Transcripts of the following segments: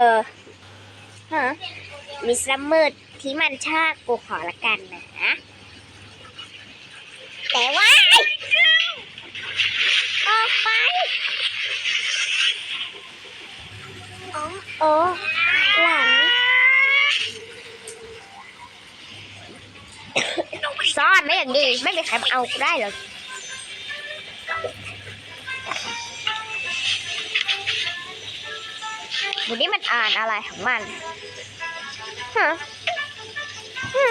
เออฮะมีสมืดที่มันชากูขอละกันนะ แต่ว่าออกไปอ๋อโอ้หลังซ่อนไม่อย่างดี ไม่มีใครมาเอากูได้หรอก วันนี้มันอ่านอะไรของมันฮะฮะ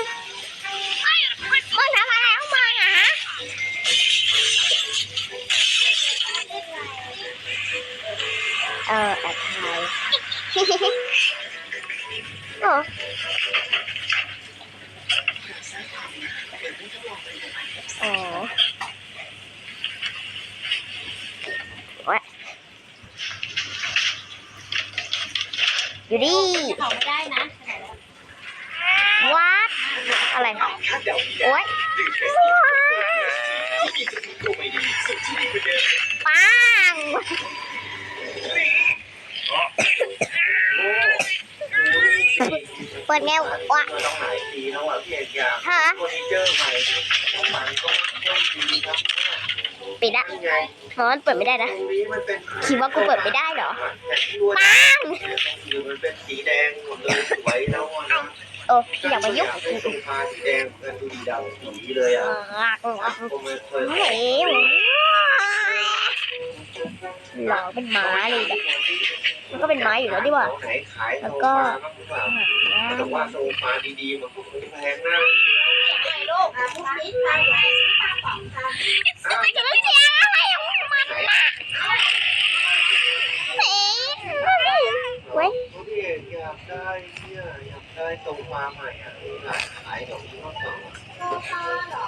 มึงทำอะไรของมึงอะฮะเออแอบถ่ายโอ้โอ้โอ้ย อยู่ดิเขาไม่ได้นะวัดอะไรโอ๊ยปังเปิดไงวะต้องหลายปีแล้วอะพี่เอกอยากฮะ เฟอร์นิเจอร์ใหม่มันก็ต้องดีครับปิดอะนี่ไงเพราะมันเปิดไม่ได้ตนะรงนี้มันเป็นคิดว่ากูเปิดไม่ได้เหรอแต่ที่รู้ว่าปังคือมันเป็นสีแดงหมดเลยสวยแล้วอะนะโอ้อย่ามายุ่งให้โซฟาสีแดงมันดูดีดำสีเลยอะผมไม่เคยเฮ้ยหล่อเป็นหมาเลยแบบมันก็เป็นไม้อยู่แล้วดิว่ะไหนขายแล้วโซก็ฟาบ้างหรือเปล่าแต่ว่าโซฟาดีๆมันก็คงแพงนะลูกพรุ่งนี้ไปไหนซื้อปลา มันจะไม่เสียอะไรของมันนะเฮ้ยเว้ยอยากได้เนี่ยอยากได้โซฟาใหม่อะร้านขายของที่เขาสองโซฟาเหรอ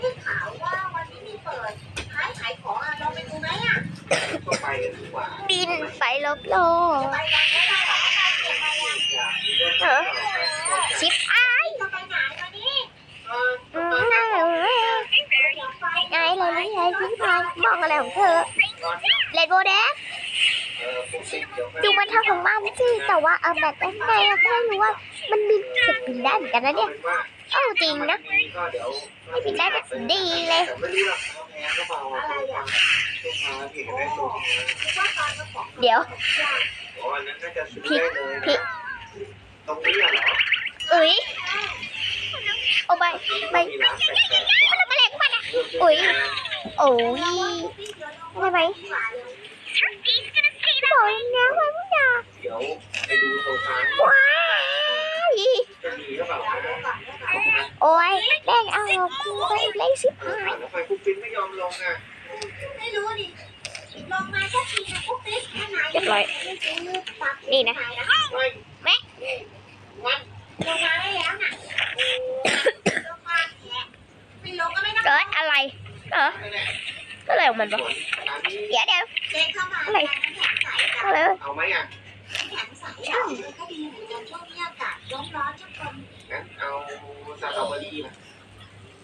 ได้ข่าวว่าวันนี้มีเปิดขายขายของอะลองไปดูไหมอะไปดีกว่าบินไปลบโลกไปวันนี้ได้เหรอไปเก็ พี่พายมองอะไรของเธอเลดโบแดงเออพวกสิ่งเดียวกันดูมันทำของมันสิแต่ว่าเอาแบบได้ไงก็ไม่รู้ว่ามันบินเก็บบินได้เหมือนกันนะเนี่ยเอ้าจริงนะก็เดี๋ยวไม่บินได้ก็ดีเลยเดี๋ยวอ๋ออันนั้นน่าจะซื้อได้เลยพี่ตรงนี้เอ้ยเอาไปไปมีร้านแปลกมันอะไรของมันอะอุ๊ย โอ้ยได้ไหมบอกยังไงว่าไม่ได้เดี๋ยวไปดูโซฟาว้ายจะมีหรือเปล่าโอ้ยแดงเอากูไปเล่นสิบเออหายแล้วไฟคุณฟินไม่ยอมลงอะไม่รู้ดิลองมาสักทีนะพวกติ๊กแค่ไหนเรียบร้อยนี่นะไม่แม่วันลงมาได้แล้วน่ะลงมาแหละไม่ลงก็ไม่ต้อง เกิดอะไรเออนั่นแหละอะไรของมันวะร้านนี้เดี๋ยวเดี๋ยวเดินเข้ามาอะไรน้ำแข็งใสกับอะไรเอาไหมอะน้ำแข็งใสอะก็ดีเหมือนกันช่วงนี้อากาศร้อนร้อนๆทุกคนงั้นเอาสตรอเบอรี่นะ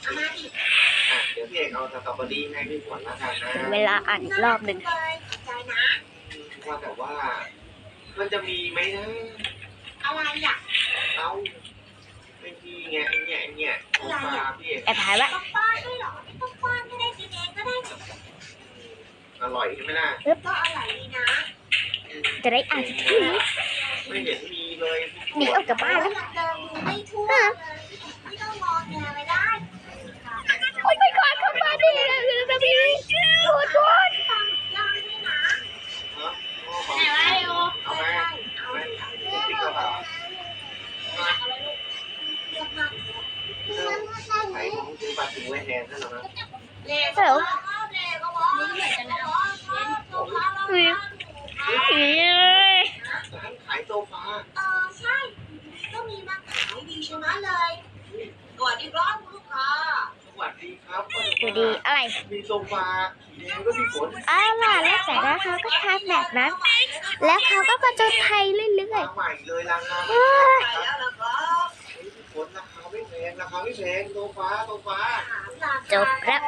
เอามาดิอะเดี๋ยวพี่เอกเอาสตรอเบอรี่ให้พี่ขวัญละกันนะถึงเวลาอ่านอีกรอบหนึ่งเลยขอบใจนะว่าแต่ว่า มันจะมีไหมนะอะไรอะเอาไม่มีไงไอ้เนี่ยไอ้เนี่ยโซฟาพี่เอกแอบหายไว้ ร่อยใช่ไหมล่ะก็อร่อยดีนะจะได้อ่านสักทีไม่เห็นมีเลยหนีออกจากบ้านแล้วเดินดูไม่ทั่วเลยไม่ต้องมองแนวไปได้โอ้ยไม่ก่อนเข้ามาดินะพี่โทษโทษฟังย่างด้วยนไหนวะเร็วเอาไหมเอาไหมติ๊กกระเป๋าใส่ของซื้อบัตรถึงไว้แทนนั่นหรอนะเร็วเร็วเร็วก็บอกนี่เหมือนกันนะ อุ้ยอุ้ย ร้านขายโซฟา เออใช่ ก็มีมาขายดีชนะเลยก่อนอีกรอบลูกค้า สวัสดีครับ ดูดีอะไรมีโซฟาสีแดงก็มีฝนอ้าวล่ะแล้วแต่ละเขาก็ทำแบบนั้น แล้วเขาก็มาจนไทยเรื่อยมาใหม่เลยราคาๆไม่เอ้ยไปแล้วล่ะครับฝนราคาไม่แพงราคาไม่แพงโซฟาโซฟาถามราคาจบแล้ว